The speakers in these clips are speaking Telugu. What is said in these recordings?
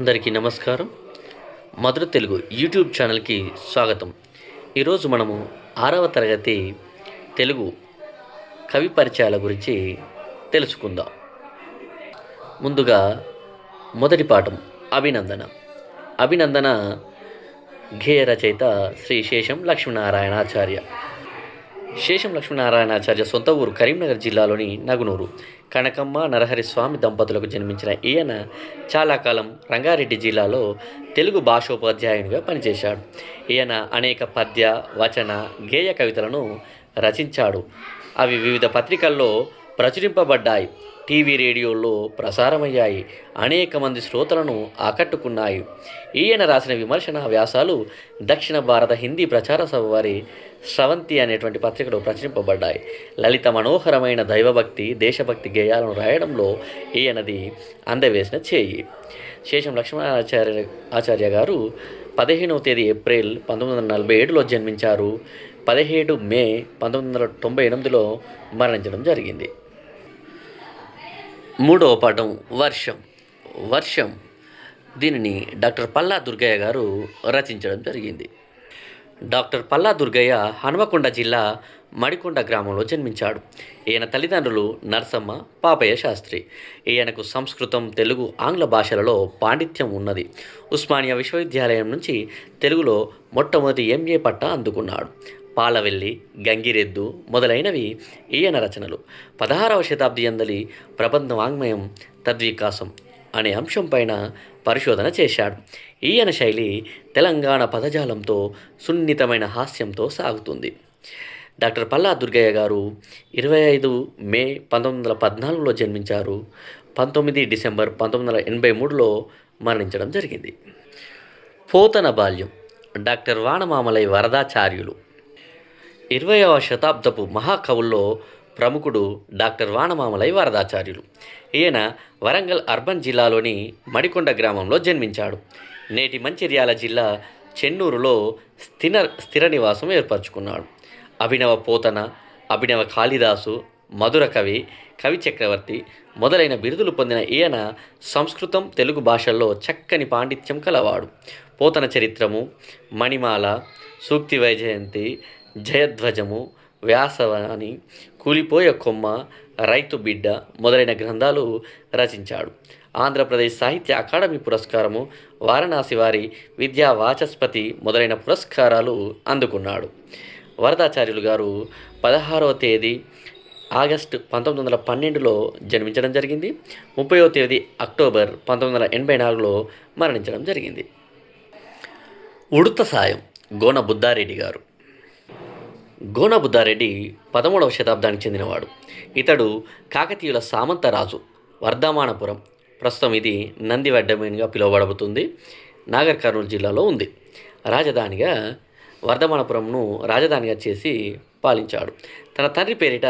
అందరికీ నమస్కారం. మధుర తెలుగు యూట్యూబ్ ఛానల్కి స్వాగతం. ఈరోజు మనము ఆరవ తరగతి తెలుగు కవి పరిచయాల గురించి తెలుసుకుందాం. ముందుగా మొదటి పాఠం అభినందన. అభినందన గేయ రచయిత శ్రీ శేషం లక్ష్మీనారాయణాచార్య. శేషం లక్ష్మీనారాయణాచార్య సొంత ఊరు కరీంనగర్ జిల్లాలోని నగునూరు. కనకమ్మ నరహరి స్వామి దంపతులకు జన్మించిన ఈయన చాలా కాలం రంగారెడ్డి జిల్లాలో తెలుగు భాషోపాధ్యాయునిగా పనిచేశాడు. ఈయన అనేక పద్య వచన గేయ కవితలను రచించాడు. అవి వివిధ పత్రికల్లో ప్రచురింపబడ్డాయి. టీవీ రేడియోల్లో ప్రసారమయ్యాయి. అనేక మంది శ్రోతలను ఆకట్టుకున్నాయి. ఈయన రాసిన విమర్శన వ్యాసాలు దక్షిణ భారత హిందీ ప్రచార సభ వారి స్రవంతి అనేటువంటి పత్రికలో ప్రచురింపబడ్డాయి. లలిత మనోహరమైన దైవభక్తి దేశభక్తి గేయాలను రాయడంలో ఈయనది అందవేసిన చేయి? శేషం లక్ష్మణాచార్య ఆచార్య గారు పదిహేనవ తేదీ ఏప్రిల్ పంతొమ్మిది వందల నలభై ఏడులో జన్మించారు. పదిహేడు మే పంతొమ్మిది వందల తొంభై ఎనిమిదిలో మరణించడం జరిగింది. మూడవ పాఠం వర్షం. వర్షం. దీనిని డాక్టర్ పల్లా దుర్గయ్య గారు రచించడం జరిగింది. డాక్టర్ పల్లా దుర్గయ్య హనుమకొండ జిల్లా మడికొండ గ్రామంలో జన్మించాడు. ఈయన తల్లిదండ్రులు నర్సమ్మ పాపయ్య శాస్త్రి. ఈయనకు సంస్కృతం తెలుగు ఆంగ్ల భాషలలో పాండిత్యం ఉన్నది. ఉస్మానియా విశ్వవిద్యాలయం నుంచి తెలుగులో మొట్టమొదటి ఎంఏ పట్టా అందుకున్నాడు. పాలవెల్లి గంగిరెద్దు మొదలైనవి ఈయన రచనలు. పదహారవ శతాబ్ది అందలి ప్రబంధ వాంగ్మయం తద్వికాసం. అనే అంశంపైన పరిశోధన చేశాడు. ఈయన శైలి తెలంగాణ పదజాలంతో సున్నితమైన హాస్యంతో సాగుతుంది. డాక్టర్ పల్లా దుర్గయ్య గారు ఇరవై ఐదు మే పంతొమ్మిది వందల పద్నాలుగులో జన్మించారు. పంతొమ్మిది డిసెంబర్ పంతొమ్మిది వందల ఎనభై మూడులో మరణించడం జరిగింది. పోతన బాల్యం డాక్టర్ వానమామలై వరదాచార్యులు. ఇరవయవ శతాబ్దపు మహాకవుల్లో ప్రముఖుడు డాక్టర్ వానమామలై వరదాచార్యులు. ఈయన వరంగల్ అర్బన్ జిల్లాలోని మడికొండ గ్రామంలో జన్మించాడు. నేటి మంచిర్యాల జిల్లా చెన్నూరులో స్థిర స్థిర నివాసం ఏర్పరచుకున్నాడు. అభినవ పోతన అభినవ కాళిదాసు మధుర కవి కవి చక్రవర్తి మొదలైన బిరుదులు పొందిన ఈయన సంస్కృతం తెలుగు భాషల్లో చక్కని పాండిత్యం కలవాడు. పోతన చరిత్రము మణిమాల సూక్తి వైజయంతి జయధ్వజము వ్యాసవాణి కూలిపోయే కొమ్మ రైతు బిడ్డ మొదలైన గ్రంథాలు రచించాడు. ఆంధ్రప్రదేశ్ సాహిత్య అకాడమీ పురస్కారము వారణాసి వారి విద్యా వాచస్పతి మొదలైన పురస్కారాలు అందుకున్నాడు. వరదాచార్యులు గారు పదహారవ తేదీ ఆగస్టు పంతొమ్మిది వందల పన్నెండులో జన్మించడం జరిగింది. ముప్పైవ తేదీ అక్టోబర్ పంతొమ్మిది వందల ఎనభై నాలుగులో మరణించడం జరిగింది. ఉడుత సాయం గోన బుద్ధారెడ్డి గారు. గోనబుద్దారెడ్డి పదమూడవ శతాబ్దానికి చెందినవాడు. ఇతడు కాకతీయుల సామంతరాజు వర్ధమానపురం. ప్రస్తుతం ఇది నందివడ్డమేనిగా పిలువబడుతుంది నాగర్ కర్నూలు జిల్లాలో ఉంది. రాజధానిగా వర్ధమానపురంను రాజధానిగా చేసి పాలించాడు. తన తండ్రి పేరిట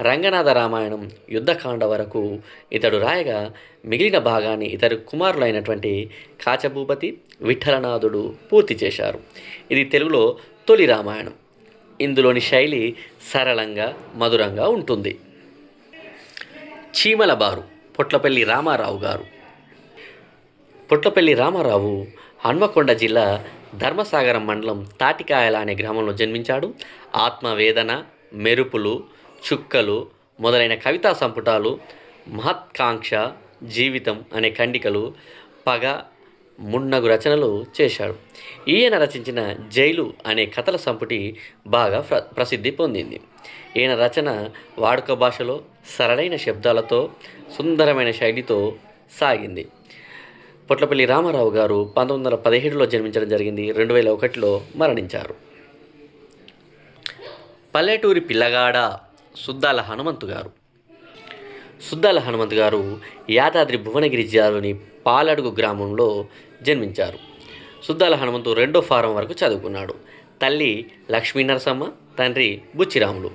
రంగనాథ రామాయణం యుద్ధకాండ వరకు ఇతడు రాయగా మిగిలిన భాగాన్ని ఇతరు కుమారులైనటువంటి కాచభూపతి విఠలనాథుడు పూర్తి చేశారు. ఇది తెలుగులో తొలి రామాయణం. ఇందులోని శైలి సరళంగా మధురంగా ఉంటుంది. చీమల బారు పొట్లపల్లి రామారావు గారు. పొట్లపల్లి రామారావు హన్మకొండ జిల్లా ధర్మసాగరం మండలం తాటికాయల అనే గ్రామంలో జన్మించాడు. ఆత్మవేదన మెరుపులు చుక్కలు మొదలైన కవితా సంపుటాలు మహత్కాంక్ష జీవితం అనే ఖండికలు పగ మున్నగు రచనలు చేశాడు ఈయన రచించిన జైలు అనే కథల సంపుటి బాగా ప్ర ప్రసిద్ధి పొందింది. ఈయన రచన వాడుక భాషలో సరళైన శబ్దాలతో సుందరమైన శైలితో సాగింది. పొట్లపల్లి రామారావు గారు పంతొమ్మిది వందల పదిహేడులో జన్మించడం జరిగింది. రెండు వేల ఒకటిలో మరణించారు. పల్లెటూరి పిల్లగాడ సుద్దాల హనుమంతు గారు. సుద్దాల హనుమంతు గారు యాదాద్రి భువనగిరి జిల్లాలోని పాలడుగు గ్రామంలో జన్మించారు. సుద్దాల హనుమంతు రెండో ఫారం వరకు చదువుకున్నాడు. తల్లి లక్ష్మీ నరసమ్మ తండ్రి బుచ్చిరాములు.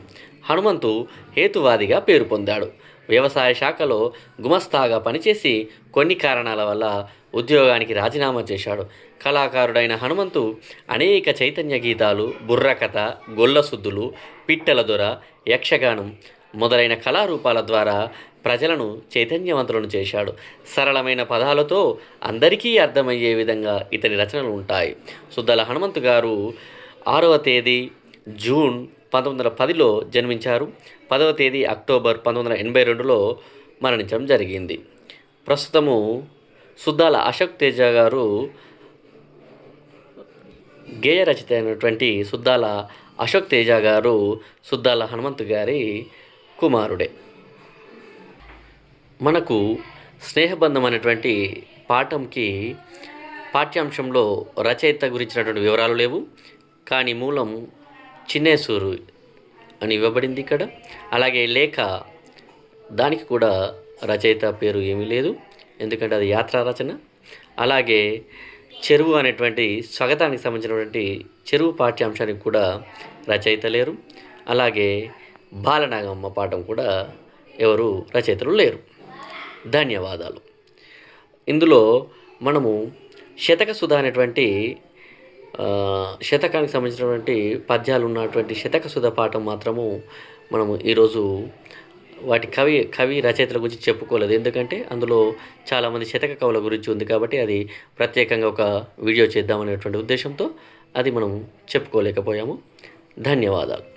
హనుమంతు హేతువాదిగా పేరు పొందాడు. వ్యవసాయ శాఖలో గుమస్తాగా పనిచేసి కొన్ని కారణాల వల్ల ఉద్యోగానికి రాజీనామా చేశాడు. కళాకారుడైన హనుమంతు అనేక చైతన్య గీతాలు బుర్రకథ గొల్లసుద్దులు పిట్టల దొర యక్షగానం మొదలైన కళారూపాల ద్వారా ప్రజలను చైతన్యవంతులను చేశాడు. సరళమైన పదాలతో అందరికీ అర్థమయ్యే విధంగా ఇతని రచనలు ఉంటాయి. సుద్దల హనుమంతు గారు ఆరవ తేదీ జూన్ పంతొమ్మిది వందల పదిలో జన్మించారు. పదవ తేదీ అక్టోబర్ పంతొమ్మిది వందల ఎనభై రెండులో మరణించడం జరిగింది. ప్రస్తుతము సుద్దాల అశోక్ తేజ గారు గేయ రచిత అయినటువంటి సుద్దాల అశోక్ తేజ గారు సుద్దాల హనుమంతు గారి కుమారుడే. మనకు స్నేహబంధం అనేటువంటి పాఠంకి పాఠ్యాంశంలో రచయిత గురించినటువంటి వివరాలు లేవు. కానీ మూలం చిన్నేసూరు అని ఇవ్వబడింది ఇక్కడ. అలాగే లేఖ దానికి కూడా రచయిత పేరు ఏమీ లేదు. ఎందుకంటే అది యాత్రా రచన. అలాగే చెరువు అనేటువంటి స్వాగతానికి సంబంధించినటువంటి చెరువు పాఠ్యాంశానికి కూడా రచయిత లేరు. అలాగే బాలనాగమ్మ పాఠం కూడా ఎవరు రచయితలు లేరు. ధన్యవాదాలు. ఇందులో మనము శతక సుధ అనేటువంటి శతకానికి సంబంధించినటువంటి పద్యాలు ఉన్నటువంటి శతక సుధ పాఠం మాత్రము మనము ఈరోజు వాటి కవి కవి రచయితల గురించి చెప్పుకోలేదు. ఎందుకంటే అందులో చాలామంది శతక కవుల గురించి ఉంది కాబట్టి అది ప్రత్యేకంగా ఒక వీడియో చేద్దామనేటువంటి ఉద్దేశంతో అది మనం చెప్పుకోలేకపోయాము. ధన్యవాదాలు.